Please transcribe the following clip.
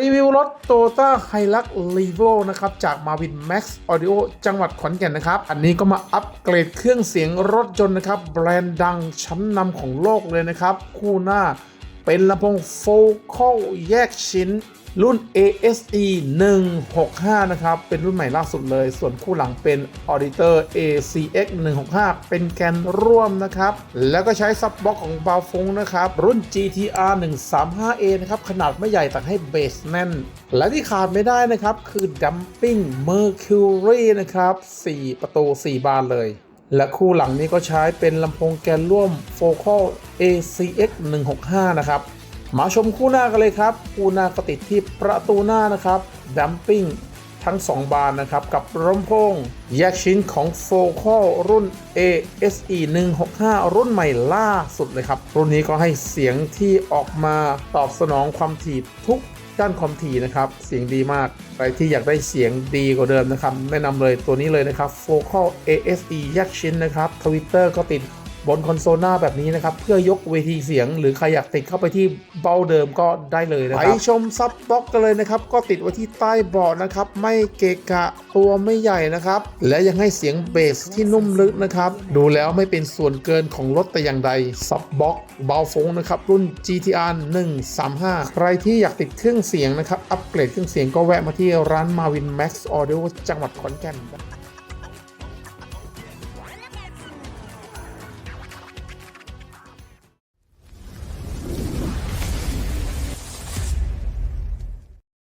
รีวิวรถ Toyota Hilux Revo นะครับ จาก Marvin Max Audio จังหวัดขอนแก่นนะครับ อันนี้ก็มาอัปเกรดเครื่องเสียงรถยนต์นะครับ แบรนด์ดังชั้นนำของโลกเลยนะครับ คู่หน้า เป็นลำโพง Focal แยกชิ้น รุ่น ASE 165 นะครับ เป็นรุ่นใหม่ล่าสุดเลย ส่วนคู่หลังเป็น Auditor ACX 165 เป็นแกนร่วมนะครับ แล้วก็ใช้ซับบล็อกของบาฟงนะครับ รุ่น GTR 135A นะครับ ขนาดไม่ใหญ่แต่ให้เบสแน่น และที่ขาดไม่ได้นะครับ คือ Dumping Mercury นะครับ 4 ประตู 4 บานเลย และคู่หลังนี้ก็ใช้เป็นลำโพงแกนร่วม Focal ACX 165 นะครับ มาชมคู่หน้ากันเลยครับ คู่หน้าก็ติดที่ประตูหน้านะครับดัมปิ้งทั้ง 2 บานนะครับ กับลำโพงแยกชิ้นของ Focal รุ่น ASE 165 รุ่นใหม่ล่าสุดเลยครับ รุ่นนี้ก็ให้เสียงที่ออกมาตอบสนองความถี่ทุก ด้านคอมทีนะครับ เสียงดีมากใครที่อยากได้เสียงดีกว่าเดิมนะครับ แนะนำเลยตัวนี้เลยนะครับ Focal ASE ยักชิ้นนะครับ Twitter ก็ติด บนคอนโซลหน้าแบบนี้นะครับ เพื่อยกเวทีเสียง หรือใครอยากติดเข้าไปที่เบ้าเดิมก็ได้เลยนะครับ ไปชมซับบ็อกกันเลยนะครับ ก็ติดไว้ที่ใต้เบาะนะครับ ไม่เกะกะตัวไม่ใหญ่นะครับ และยังให้เสียงเบสที่นุ่มลึกนะครับ ดูแล้วไม่เป็นส่วนเกินของรถแต่อย่างใดซับบ็อกเบาฟงนะครับรุ่น GTR 135 ใครที่อยากติดเครื่องเสียงนะครับอัปเกรดเครื่องเสียงก็แวะมาที่ร้าน Marvin Max Audio จังหวัดขอนแก่น